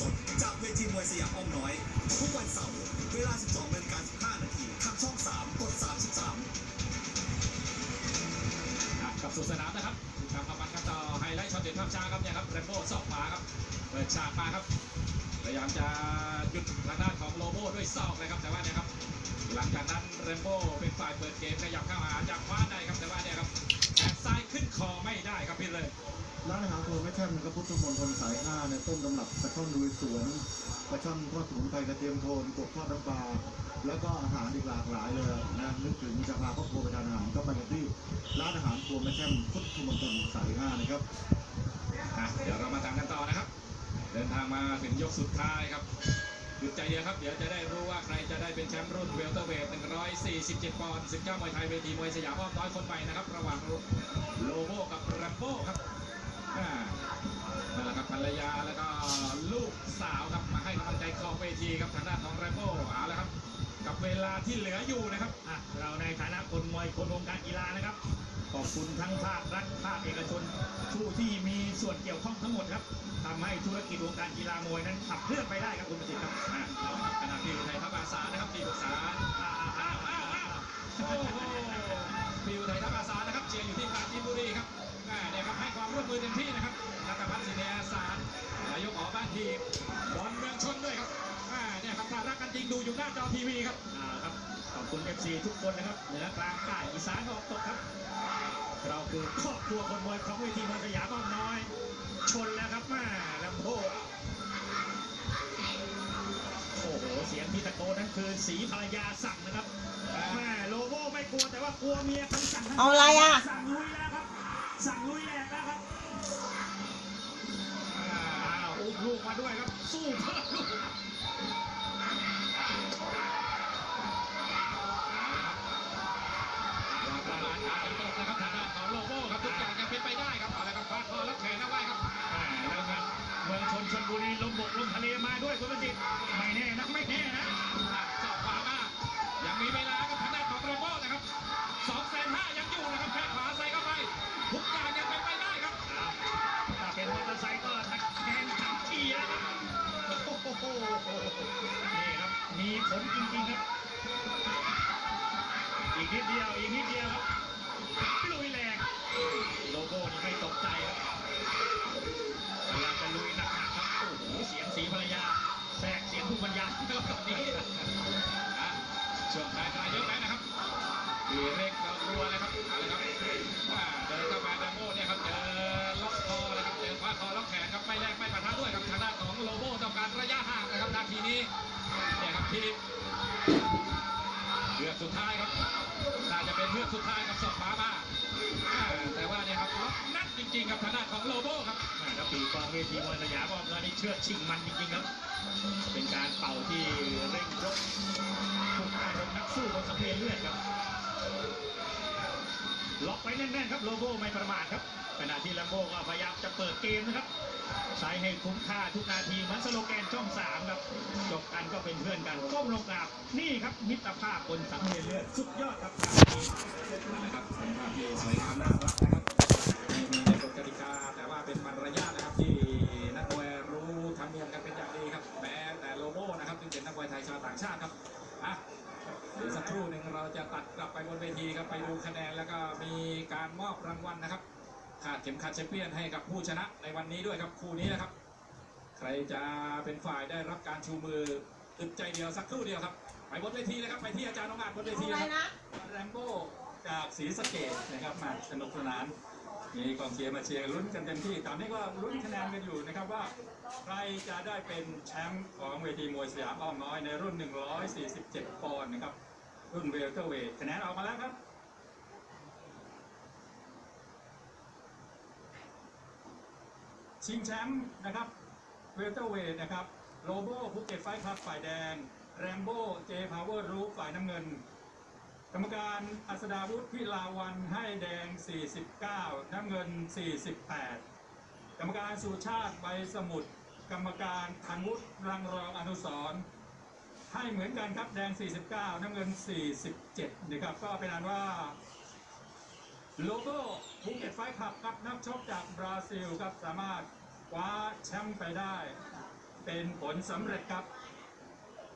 สดจากเวทีมวยสยามอ้อมน้อย ทุกวันเสาร์เวลา 12นาฬิกา15นาทีทางช่อง 3 กด 33กับสุดสนามนะครับติดตามความมันกันต่อไฮไลท์ช็อตเด็ดภาพช้าครับเนี่ยครับแรมโบ้สอกขวาครับเปิดฉากมาครับพยายามจะหยุดทางด้านของโลโบ้ด้วยศอกเลยครับแต่ว่าเนี่ยครับหลังจากนั้นแรมโบ้เป็นฝ่ายเปิดเกมขยับเข้าหาจากขวาได้ครับแต่ว่าเนี่ยครับแขนซ้ายขึ้นคอไม่ได้ครับพี่เลย ร้านอาหารโทรไม่แช่มนะครับพุทธมณฑลสายห้าในต้นตำรับปลาช่อนลุยสวนปลาช่อนทอดสมุนไพรกระเทียมโทนกบทอดน้ำปลาแล้วก็อาหารอีกหลากหลายเลยนะนึกถึงจะพาครอบครัวไปทานอาหารก็ไปกันที่ร้านอาหารโทรไม่แช่มพุทธมณฑลสายห้านะครับอะเดี๋ยวเรามาตามกันต่อนะครับ เดินทางมาถึงยกสุดท้ายครับหยุดใจเดียวครับ เดี๋ยวจะได้รู้ว่าใครจะได้เป็นแชมป์รุ่นเวลเตอร์เวท147 ปอนด์ศึกเจ้ามวยไทยเวทีมวยสยามอ้อมน้อยคนใหม่นะครับ ระหว่างโลโบกับแรมโบ้ครับ นั่นแหละครับภรรยาแล้วก็ลูกสาวครับมาให้กำลังใจขอบเวทีครับทางด้านของแรโบ้เอาละครับ กับเวลาที่เหลืออยู่นะครับอะเราในฐานะคนมวยคนวงการกีฬานะครับ ขอบคุณทั้งภาครัฐภาคเอกชนผู้ที่มีส่วนเกี่ยวข้องทั้งหมดครับทำให้ธุรกิจวงการกีฬามวยนั้นขับเคลื่อนไปได้ครับคุณประสิทธิ์ครับอะขณะที่อุทัยทัพอาสานะครับที่ปรึกษา อยู่หน้าจอทีวีครับอ่าครับขอบคุณเอฟซีทุกคนนะครับเหนือกลางใต้อีสานออกตกครับ เราคือครอบครัวคนมวยของเวทีมวยสยามอ้อมน้อย ชนแล้วครับแม่ลำโพงโอ้โหเสียงที่ตะโกนนั้นคือสีภรรยาสั่งนะครับแม่โลโก้ไม่กลัวแต่ว่ากลัวเมียคำสั่งทั้งเอาอะไรอะสั่งลุยแล้วครับสั่งลุยแหลกแล้วครับอ้าวอุ้มลูกมาด้วยครับสู้เพื่อลูก เลือกสุดท้ายครับ น่าจะเป็นเลือกสุดท้ายกับสอบฟ้ามาอ่าแต่ว่าเนี่ยครับนัดจริงๆครับทางด้านของโลโบครับแล้วปีกองเวทีมวยสยามออกมานี่เชือดชิงมันจริงๆครับ เป็นการเป่าที่เร่งยกทุกอารมณ์นักสู้บนสังเวียนเลือดครับ ล็อกไว้แน่นๆครับโลโก้ไม่ประมาทครับขณะที่แลมโบ้ก็พยายามจะเปิดเกมนะครับใช้ให้คุ้มค่าทุกนาทีมันสโลแกนช่องสามครับจบกันก็เป็นเพื่อนกันก้มลงกราบนี่ครับมิตรภาพบนสังเวียนเลือดสุดยอดครับนะครับเป็นภาพที่สวยงามน่ารักนะครับในกฎกติกา บไปบนเวทีครับไปดูคะแนนแล้วก็มีการมอบรางวัลนะครับขาดเข็มขัดแชมเปี้ยนให้กับผู้ชนะในวันนี้ด้วยครับคู่นี้นะครับ ใครจะเป็นฝ่ายได้รับการชูมืออึดใจเดียวสักครู่เดียวครับไปบนเวทีเลยครับไปที่อาจารย์น้องอาจบนเวทีอะไรนะครับนะแรมโบ้จากศรีสะเกดนะครับมาสนุกสนานมีกองเชียร์มาเชียร์ลุ้นกันเต็มที่ตอนนี้ก็ลุ้นคะแนนกันอยู่นะครับว่า ใครจะได้เป็นแชมป์ของเวทีมวยสยามอ้อมน้อยในรุ่น 147 ปอนด์นะครับ รุ่นเวลเตอร์เวทคะแนนออกมาแล้วครับชิงแชมป์นะครับเวลเตอร์เวทนะครับโลโบภูเก็ตไฟท์ครับฝ่ายแดง แรมโบ้เจพาวเวอร์รูฝ่ายน้ำเงิน กรรมการอัสดาวุฒิพิลาวันให้แดง 49 น้ำเงิน 48 กรรมการสุชาติใบสมุทรกรรมการธันวุฒิรังรองอนุสร ให้เหมือนกันครับแดง 49 น้ำเงิน 47 นะครับก็เป็นอันว่า โลโก้ภูเก็ตไฟท์คลับครับนักชกจากบราซิลครับสามารถคว้าแชมป์ไปได้ เป็นผลสำเร็จครับ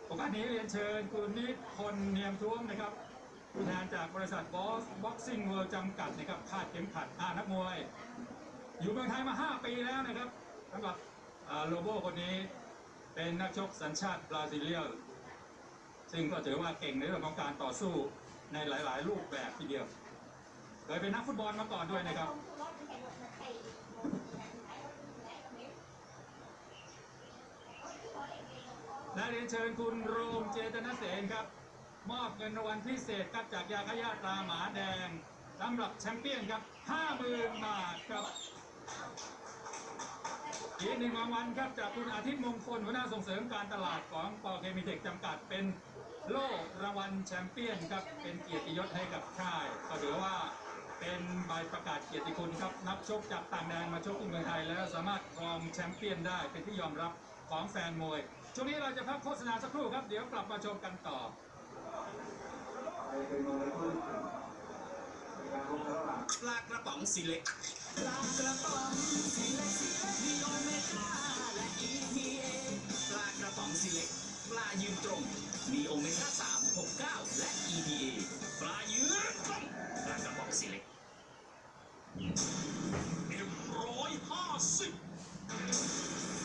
โอกาสนี้เรียนเชิญคุณนิพนธ์เนียมท้วมนะครับผู้แทนจากบริษัทบอสบ็อกซิ่งเวิลด์จำกัดนะครับคาดเข็มขัดอานักมวย อยู่เมืองไทยมา 5 ปีแล้วนะครับสำหรับโลโบคนนี้เป็นนักชกสัญชาติบราซิเลียน ซึ่งก็ถือว่าเก่งในเรื่องของการต่อสู้ในหลาย ๆ รูปแบบทีเดียว เคยเป็นนักฟุตบอลมาก่อนด้วยนะครับ และเรียนเชิญคุณโรมเจตนเสนครับ มอบเงินรางวัลพิเศษครับจากยาขยาตราหมาแดงสำหรับแชมเปี้ยนครับ 50,000 บาทครับ อีกหนึ่งรางวัลครับจากคุณอาทิตย์มงคลหัวหน้าส่งเสริมการตลาดของปอเคมีเทคจำกัดเป็นโล่รางวัลแชมเปี้ยนครับเป็นเกียรติยศให้กับค่ายก็ถือว่าเป็นใบประกาศเกียรติคุณครับนักชกจากต่างแดนมาชกที่เมืองไทยแล้วสามารถครองแชมเปี้ยนได้เป็นที่ยอมรับของแฟนมวยช่วงนี้เราจะพักโฆษณาสักครู่ครับ เดี๋ยวกลับมาชมกันต่อปลากระป๋องซีเล็ก ปลากระป๋องซีเล็กมีโอเมก้าและ EPA ปลากระป๋องซีเล็กปลายืนตรง มีโอเมก้า3 6 9 และ EPA ปลายืนตรงปลากระป๋องซีเล็กเอ็มร้อยห้าสิบ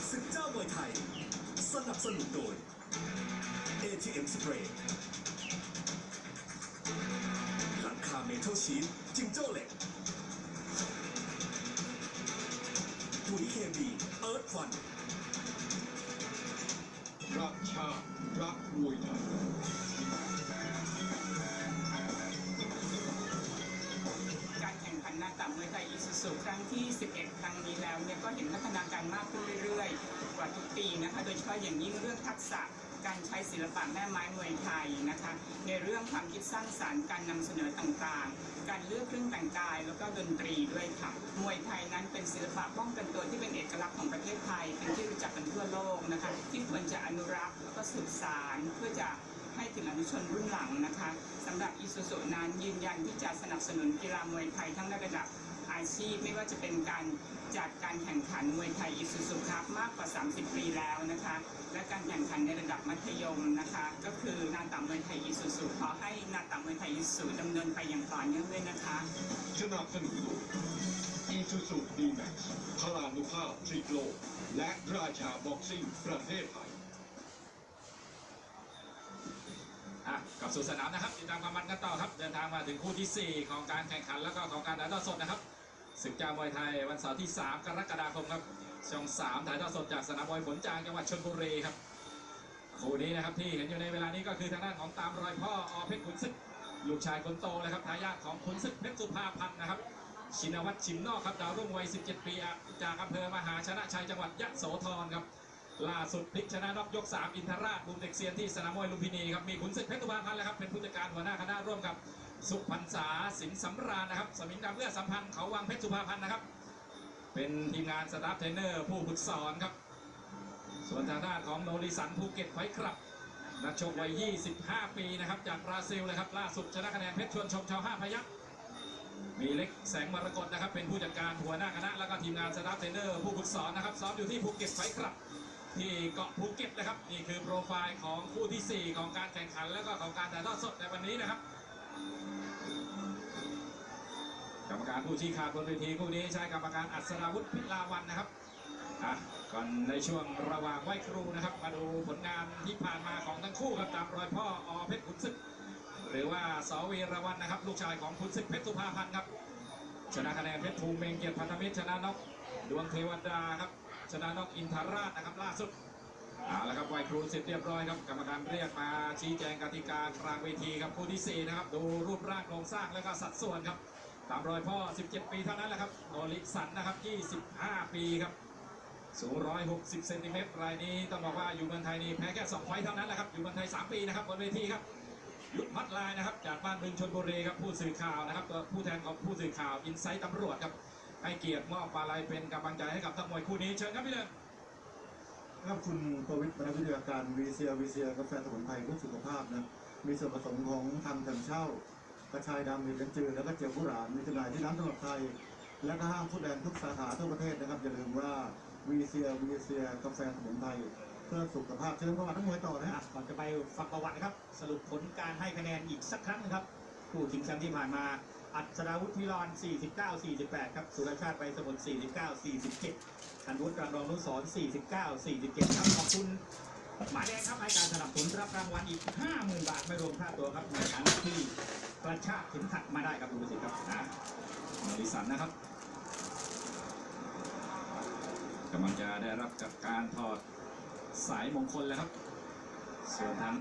ศึกเจ้ามวยไทย สนับสนุนโดย ATM Spray หลังคาเมทัลชีตจิงโจ้เหล็ก เอิร์ธฟัน รักชาติรักมวยไทยการแข่งขันนาตัมวยไทยอิสุสุครั้งที่ 11 ครั้งนี้แล้วเนี่ยก็เห็นพัฒนาการมากขึ้นเรื่อยๆ กว่าทุกปีนะคะ โดยเฉพาะอย่างยิ่งเรื่องทักษะ การใช้ศิลปะแม่ไม้มวยไทยนะคะ ในเรื่องความคิดสร้างสารรค์การนำเสนอต่างๆ การเลือกเครื่องแต่งกายแล้วก็ดนตรีด้วยค่ะ มวยไทยนั้นเป็นศิลปะป้องกันตัวที่เป็นเอกลักษณ์ของประเทศไทย เป็นที่รู้จักกันทั่วโลกนะคะ ที่ควรจะอนุรักษ์แล้วก็สืบสานเพื่อจะ ให้ถึงอนุชนรุ่นหลังนะคะสำหรับอิสุสุนั้นยืนยันที่จะสนับสนุนกีฬามวยไทยทั้งในระดับอาชีพไม่ว่าจะเป็นการจัดการแข่งขันมวยไทยอิสุสุครับมากกว่า 30 ปีแล้วนะคะ และการแข่งขันในระดับมัธยมนะคะ ก็คือนาตามวยไทยอิสุสุขอให้นาตามวยไทยอิสุสุดำเนินไปอย่างต่อเนื่องด้วยนะคะสนับสนุนอีซูซูดีแม็กซ์พลานุภาพทริโลกและราชาบ็อกซิ่งประเทศไทย อะ กลับสู่สนามนะครับติดตามความมันกันต่อครับ เดินทางมาถึงคู่ที่ 4 ของการแข่งขันแล้วก็ของการถ่ายทอดสดนะครับศึกจ้ามวยไทยวันเสาร์ที่ 3 กรกฎาคมครับช่อง 3 ถ่ายทอดสดจากสนามมวยผลจางจังหวัดชลบุรีครับคู่นี้นะครับที่เห็นอยู่ในเวลานี้ก็คือทางด้านของตามรอยพ่ออเพชรขุนศึกลูกชายคนโตเลยครับทายาทของขุนศึกเพชรสุภาพันธ์นะครับชินวัตรชิมนอกครับดาวรุ่งวัย 17 ปีจากอำเภอมหาชนะชัยจังหวัดยะโสธรครับ ล่าสุดพลิกชนะนอกยก 3 อินทราชบุมเด็กเซียนที่สนามมวยลุมพินีครับมีขุนศึกเพชรตุภาพันธ์แล้วครับเป็นผู้จัดการหัวหน้าคณะร่วมกับสุพรรณษาสิงห์สำราญนะครับสมิงดำเลือสัมพันธ์เขาวังเพชรสุภาพันธ์นะครับ เป็นทีมงานสตาฟเทรนเนอร์ผู้ฝึกสอนครับ ส่วนทางด้านของโนริสันภูเก็ตไฟครับนักชกวัย 25 ปีนะครับจากบราซิลนะครับล่าสุดชนะคะแนนเพชรชวนชมชาวห้าพยัคฆ์มีเล็กแสงมรกตนะครับเป็นผู้จัดการหัวหน้าคณะแล้วก็ทีมงานสตาฟเทรนเนอร์ผู้ฝึกสอนนะครับซ้อมอยู่ที่ภูเก็ตไฟครับ ที่เกาะภูเก็ตนะครับนี่คือโปรไฟล์ของคู่ทีสี่ 4 ของการแข่งขันแล้วก็ของการถ่ายทอดสดในวันนี้นะครับกรรมการผู้ชี้ขาดบนเวทีคู่นี้ใช้กรรมการอัศราวุฒิพิลาวันนะครับอะก่อนในช่วงระหว่างไหว้ครูนะครับ มาดูผลงานที่ผ่านมาของทั้งคู่ครับตามรอยพ่ออเพชรขุนศึก หรือว่าสวีรวันนะครับ ลูกชายของขุนศึกเพชรสุภาพันธ์ครับชนะคะแนนเพชรภูมิเมงเกียรติพันธมิตรชนะนกดวงเทวดาครับ ชนะนกอินทราชนะครับล่าสุดเอาละครับไหวครูเสร็จเรียบร้อยครับกรรมการเรียกมาชี้แจงกติกากลางเวทีครับคู่ที่4นะครับดูรูปร่างโครงสร้างแล้วก็สัดส่วนครับตามรอยพ่อ 17 ปีเท่านั้นแหละครับโนลิสันนะครับ25 ปีครับสูง 160 เซนติเมตรรายนี้ต้องบอกว่าอยู่เมืองไทยนี่แพ้แค่ 2 ไฟเท่านั้นแหละครับ อยู่เมืองไทย 3 ปีนะครับบนเวทีครับยุทธพัฒน์ลายนะครับ จากบ้านบึงชนบุรีครับผู้สื่อข่าวนะครับ ผู้แทนของผู้สื่อข่าวอินไซต์ตำรวจครับ ให้เกียรติมอบมาลัยเป็นกำลังใจให้กับทัพมวยคู่นี้เชิญครับพี่เลิศครับคุณประวิทย์บรรณวิทยาการวีเซียวีเซียกาแฟสมุนไพรเพื่อสุขภาพนะมีส่วนผสมของทางถังเช่ากระชายดำเห็ดลิ้นจือแล้วก็เจียวกุหลาบมีจำหน่ายที่ร้านตลาดไทย และก็ห้างฟุตแลนทุกสาขาทั่วประเทศนะครับอย่าลืมว่าวีเซียวีเซียกาแฟสมุนไพรเพื่อสุขภาพเชิญประวัตินักมวยต่อนะก่อนจะไปฟังประวัตินะครับ สรุปผลการให้คะแนนอีกสักครั้งนะครับ ผู้ชิงแชมป์ที่ผ่านมา อัศราวุธพิรอน49 48 ครับ สุรชาติไปสมุทร49 47ธันวุฒิกลางรองนุสร49 47 ครับ ขอบคุณหมายแดงครับให้การสนับสนุนรับรางวัลอีก 50,000 บาท ไม่รวมค่าตัวครับในฐานะที่กระชากเข็มขัดมาได้ครับคุณประสิทธิ์ครับอะมาริสันนะครับกำลังจะได้รับกับการถอดสายมงคลแล้วครับ ส่วนทาง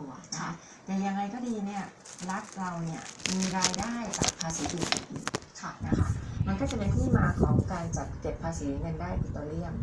ตัวค่ะแต่ยังไงก็ดีเนี่ยรัฐเราเนี่ยมีรายได้จากภาษีอื่นอีกค่ะนะคะมันก็จะเป็นที่มาของการจัดเก็บภาษีเงินได้ปิโตรเลียม